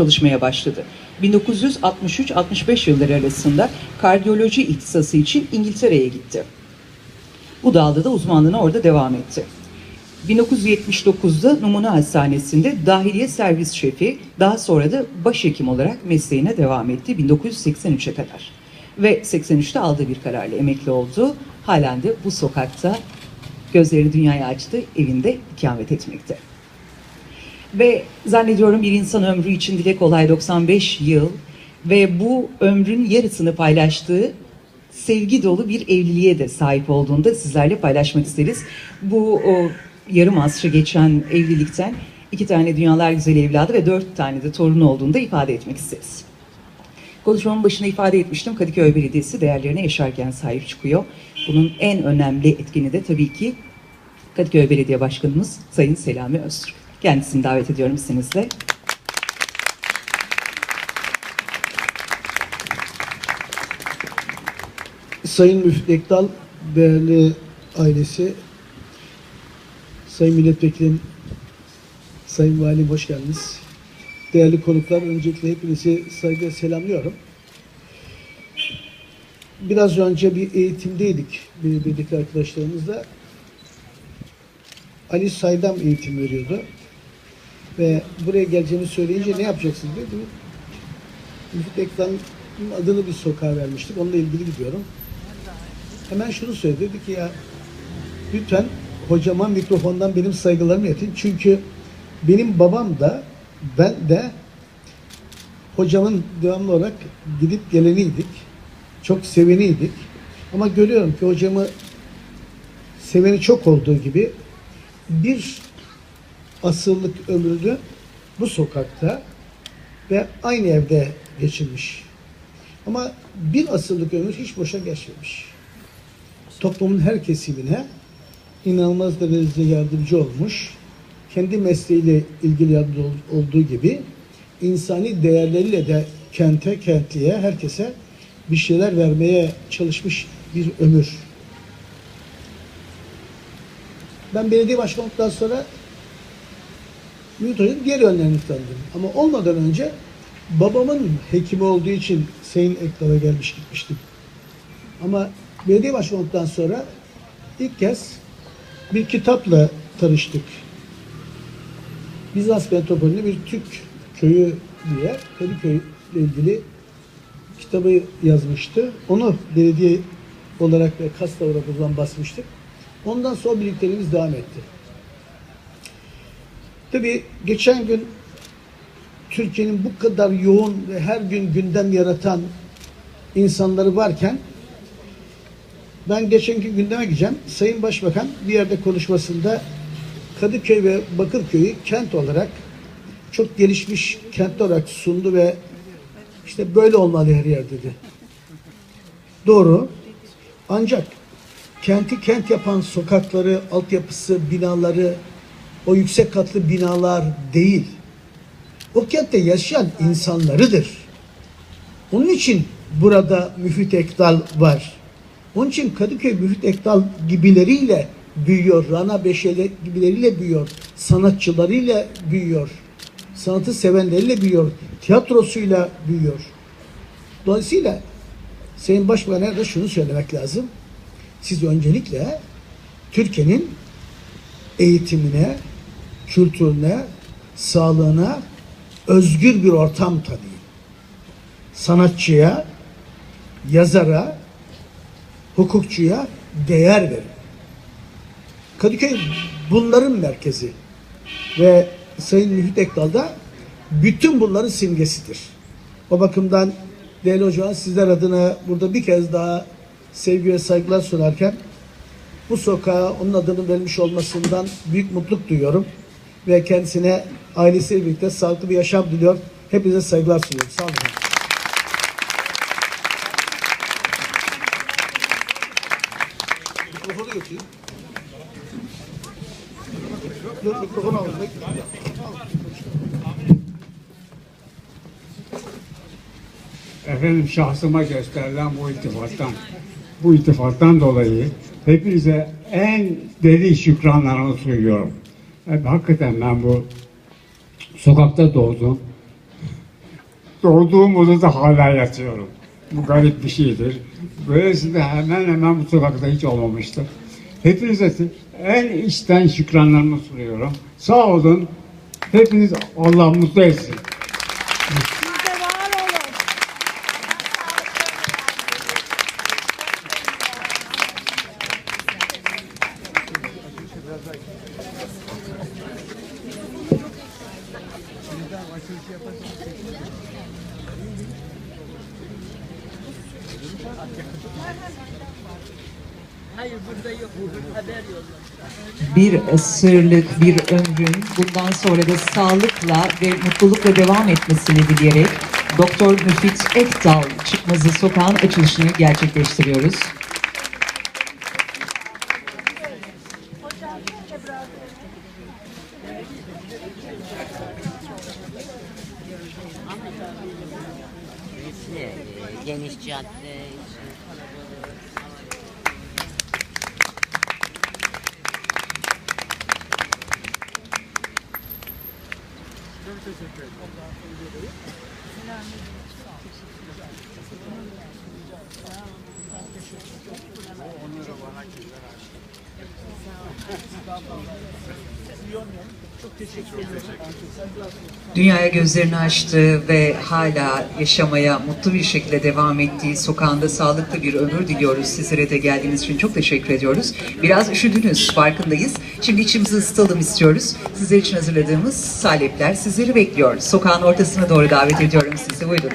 çalışmaya başladı. 1963-65 yılları arasında kardiyoloji ihtisası için İngiltere'ye gitti. Bu dalda da uzmanlığına orada devam etti. 1979'da Numune Hastanesi'nde dahiliye servis şefi, daha sonra da başhekim olarak mesleğine devam etti 1983'e kadar. Ve 83'te aldığı bir kararla emekli oldu. Halen de bu sokakta gözleri dünyaya açtı, evinde ikamet etmekte. Ve zannediyorum bir insan ömrü için dile kolay 95 yıl ve bu ömrün yarısını paylaştığı sevgi dolu bir evliliğe de sahip olduğunda sizlerle paylaşmak isteriz. Bu o, yarım asrı geçen evlilikten iki tane dünyalar güzeli evladı ve dört tane de torunu olduğunu da ifade etmek isteriz. Konuşmamın başında ifade etmiştim. Kadıköy Belediyesi değerlerine yaşarken sahip çıkıyor. Bunun en önemli etkeni de tabii ki Kadıköy Belediye Başkanımız Sayın Selami Öztürk. Kendisini davet ediyorum izninizle. Sayın Müftü Ekdal, değerli ailesi, Sayın Milletvekilim, Sayın Valim hoş geldiniz. Değerli konuklar, öncelikle hepinizi saygıyla selamlıyorum. Biraz önce bir eğitimdeydik belediyedeki arkadaşlarımızla. Ali Saydam eğitim veriyordu. Ve buraya geleceğini söyleyince ne yapacaksın dedi. Müftü Ekdal'ın adını bir sokağa vermiştik. Onunla ilgili gidiyorum. Hemen şunu söyledi. Dedi ki ya lütfen hocama mikrofondan benim saygılarımı iletin. Çünkü benim babam da ben de hocamın devamlı olarak gidip geleniydik. Çok seveniydik. Ama görüyorum ki hocamı seveni çok olduğu gibi bir asırlık ömrünü bu sokakta ve aynı evde geçirmiş. Ama bir asırlık ömür hiç boşa geçmemiş toplumun her kesimine inanılmaz derecede yardımcı olmuş. Kendi mesleğiyle ilgili yardımcı ol- olduğu gibi insani değerleriyle de kente, kentliye, herkese bir şeyler vermeye çalışmış bir ömür. Ben belediye başkanı olduktan sonra Hoca'nın diğer yönlerini tanıdım. Ama olmadan önce babamın hekimi olduğu için Sayın Eklal'a gelmiş gitmiştim. Ama belediye başkanı sonra ilk kez bir kitapla tanıştık. Bizans metropolünde bir Türk köyü diye Kadıköy ile ilgili kitabı yazmıştı. Onu belediye olarak ve kasta olarak o zaman basmıştık. Ondan sonra birlikteliğimiz devam etti. Tabii geçen gün Türkiye'nin bu kadar yoğun ve her gün gündem yaratan insanları varken ben geçenki gündeme gideceğim. Sayın Başbakan bir yerde konuşmasında Kadıköy ve Bakırköy'ü kent olarak çok gelişmiş kent olarak sundu ve işte böyle olmalı her yer dedi. Doğru. Ancak kenti kent yapan sokakları, altyapısı, binaları, o yüksek katlı binalar değil. O kentte yaşayan insanlarıdır. Onun için burada Müfit Ekdal var. Onun için Kadıköy Müfit Ekdal gibileriyle büyüyor. Rana Beşeli gibileriyle büyüyor. Sanatçılarıyla büyüyor. Sanatı sevenleriyle büyüyor. Tiyatrosuyla büyüyor. Dolayısıyla Sayın Başbakan'a da şunu söylemek lazım. Siz öncelikle Türkiye'nin eğitimine, kültürüne, sağlığına özgür bir ortam tanıyın. Sanatçıya, yazara, hukukçuya değer verin. Kadıköy bunların merkezi ve Sayın Müfit Ekdal da bütün bunların simgesidir. O bakımdan değerli hocam sizler adına burada bir kez daha sevgi ve saygılar sunarken bu sokağa onun adını vermiş olmasından büyük mutluluk duyuyorum. Ve kendisine ailesiyle birlikte sağlıklı bir yaşam diliyor. Hepinize saygılar sunuyorum. Sağ olun. Mikrofonu götüreyim. Dur mikrofonu alın. Efendim şahsıma gösterilen bu iltifattan, bu iltifattan dolayı hepinize en derin şükranlarımı sunuyorum. Evet, hakikaten ben bu sokakta doğdum. doğduğum odada hala yatıyorum. Bu garip bir şeydir. Böylesi de hemen hemen bu sokakta hiç olmamıştır. Hepinize en içten şükranlarımı sunuyorum. Sağ olun. Hepiniz Allah mutlu etsin. Bir asırlık bir ömrün bundan sonra da sağlıkla ve mutlulukla devam etmesini dileyerek Doktor Müfit Ekdal Çıkmazı Sokağın açılışını gerçekleştiriyoruz. Ee, Geniş cadde. işte. Dünyaya gözlerini açtı ve hala yaşamaya mutlu bir şekilde devam ettiği sokağında sağlıklı bir ömür diliyoruz. Sizlere de geldiğiniz için çok teşekkür ediyoruz. Biraz üşüdünüz, farkındayız. Şimdi içimizi ısıtalım istiyoruz. Sizler için hazırladığımız salepler sizleri bekliyor. Sokağın ortasına doğru davet ediyorum sizi. Buyurun.